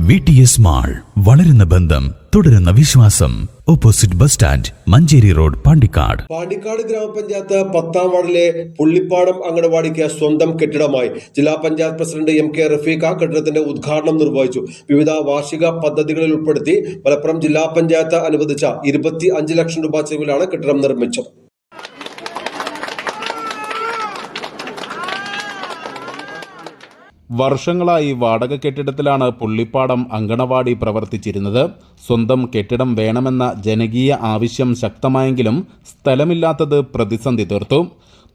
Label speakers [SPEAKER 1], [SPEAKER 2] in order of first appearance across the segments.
[SPEAKER 1] V T S mall വളരുന്ന ബന്ധം തുടരുന്ന വിശ്വാസം. Opposite bus stand Manjeri road Pandikkad.
[SPEAKER 2] Pandikkad ഗ്രാമപഞ്ചായത്ത് പത്താം വാർഡിലെ പുള്ളിപ്പാടം അംഗനവാടിക്ക് സ്വന്തം കെട്ടിടമായി ജില്ലാ panchayat president M K Rafeeq കെട്ടിടത്തിന്റെ ഉദ്ഘാടനം നിർവഹിച്ചു. വിവിധ വാർഷിക പദ്ധതികളിൽ ഉൾപ്പെടുത്തി മലപ്പുറം ജില്ലാ പഞ്ചായത്ത് അനുവദിച്ച ഇരുപത്തി അഞ്ച് ലക്ഷം രൂപ ചെലവിലാണ് കെട്ടിടം നിർമ്മിച്ചത്.
[SPEAKER 3] വർഷങ്ങളായി വാടക കെട്ടിടത്തിലാണ് പുള്ളിപ്പാടം അങ്കണവാടി പ്രവർത്തിച്ചിരുന്നത്. സ്വന്തം കെട്ടിടം വേണമെന്ന ജനകീയ ആവശ്യം ശക്തമായെങ്കിലും സ്ഥലമില്ലാത്തത് പ്രതിസന്ധി തീർത്തു.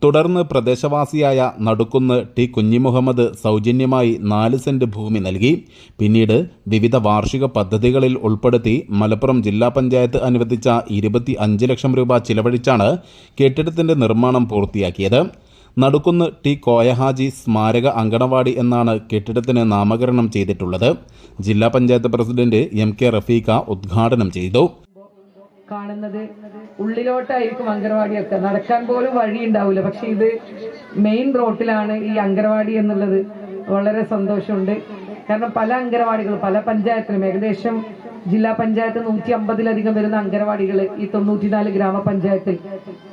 [SPEAKER 3] തുടർന്ന് പ്രദേശവാസിയായ നടുക്കുന്ന് ടി കുഞ്ഞിമുഹമ്മദ് സൗജന്യമായി നാല് സെന്റ് ഭൂമി നൽകി. പിന്നീട് വിവിധ വാർഷിക പദ്ധതികളിൽ ഉൾപ്പെടുത്തി മലപ്പുറം ജില്ലാ പഞ്ചായത്ത് അനുവദിച്ച ഇരുപത്തി ലക്ഷം രൂപ ചിലവഴിച്ചാണ് കെട്ടിടത്തിന്റെ നിർമ്മാണം പൂർത്തിയാക്കിയത്. നടുക്കുന്ന് ടി കോയഹാജി സ്മാരക അങ്കണവാടി എന്നാണ് കെട്ടിടത്തിന് നാമകരണം ചെയ്തിട്ടുള്ളത്. ജില്ലാ panchayat president M K Rafeeq ഉദ്ഘാടനം ചെയ്തു.
[SPEAKER 4] കാണുന്നത് ഉള്ളിലോട്ടായിരിക്കും അംഗനവാടിയൊക്കെ നടക്കാൻ പോലും വഴി ഉണ്ടാവില്ല പക്ഷെ ഇത് മെയിൻ റോട്ടിലാണ് ഈ അങ്കണവാടി എന്നുള്ളത്. വളരെ സന്തോഷമുണ്ട്. കാരണം പല അങ്കണവാടികളും പല പഞ്ചായത്തിലും ഏകദേശം ജില്ലാ പഞ്ചായത്ത് നൂറ്റി അമ്പതിലധികം വരുന്ന അംഗനവാടികൾ ഈ തൊണ്ണൂറ്റിനാല് ഗ്രാമപഞ്ചായത്തിൽ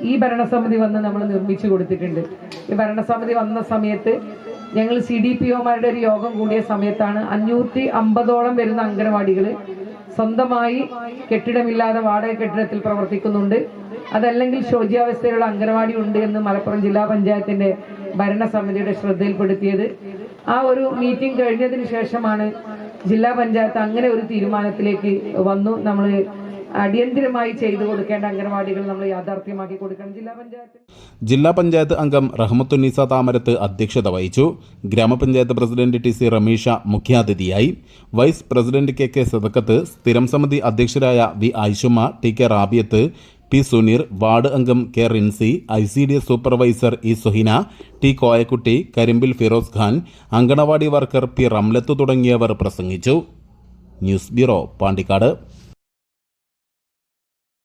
[SPEAKER 4] ഈ ഭരണസമിതി വന്ന് നമ്മൾ നിർമ്മിച്ചു കൊടുത്തിട്ടുണ്ട്. ഈ ഭരണസമിതി വന്ന സമയത്ത് ഞങ്ങൾ സി ഡി പി ഒമാരുടെ ഒരു യോഗം കൂടിയ സമയത്താണ് അഞ്ഞൂറ്റി അമ്പതോളം വരുന്ന അംഗനവാടികൾ സ്വന്തമായി കെട്ടിടമില്ലാതെ വാടക കെട്ടിടത്തിൽ പ്രവർത്തിക്കുന്നുണ്ട്. അതല്ലെങ്കിൽ ശോച്യാവസ്ഥയിലുള്ള അംഗനവാടി ഉണ്ട് എന്ന് മലപ്പുറം ജില്ലാ പഞ്ചായത്തിന്റെ ഭരണസമിതിയുടെ ശ്രദ്ധയിൽപ്പെടുത്തിയത്. ആ ഒരു മീറ്റിംഗ് കഴിഞ്ഞതിന് ശേഷമാണ് ജില്ലാ പഞ്ചായത്ത് അങ്ങനെ ഒരു തീരുമാനത്തിലേക്ക് വന്നു. നമ്മൾ അടിയന്തിരമായി ചെയ്തു കൊടുക്കേണ്ട അംഗനവാടികൾ നമ്മൾ യാഥാർത്ഥ്യമാക്കി കൊടുക്കണം. ജില്ലാ പഞ്ചായത്ത്
[SPEAKER 3] ജില്ലാ പഞ്ചായത്ത് അംഗം റഹ്മത്തുന്നീസ താമരത്ത് അധ്യക്ഷത വഹിച്ചു. ഗ്രാമപഞ്ചായത്ത് പ്രസിഡന്റ് ടി സി റമീഷ മുഖ്യാതിഥിയായി. Vice president K K Sadakkath സ്ഥിരം സമിതി അധ്യക്ഷരായ V Aishuma T K Rabiyath P Suneer ward അംഗം K Rinsi I C D S supervisor E Suhina T Koyakutty Karimbil Firoz Khan anganwadi worker P Ramlath തുടങ്ങിയവർ പ്രസംഗിച്ചു. News bureau Pandikkad.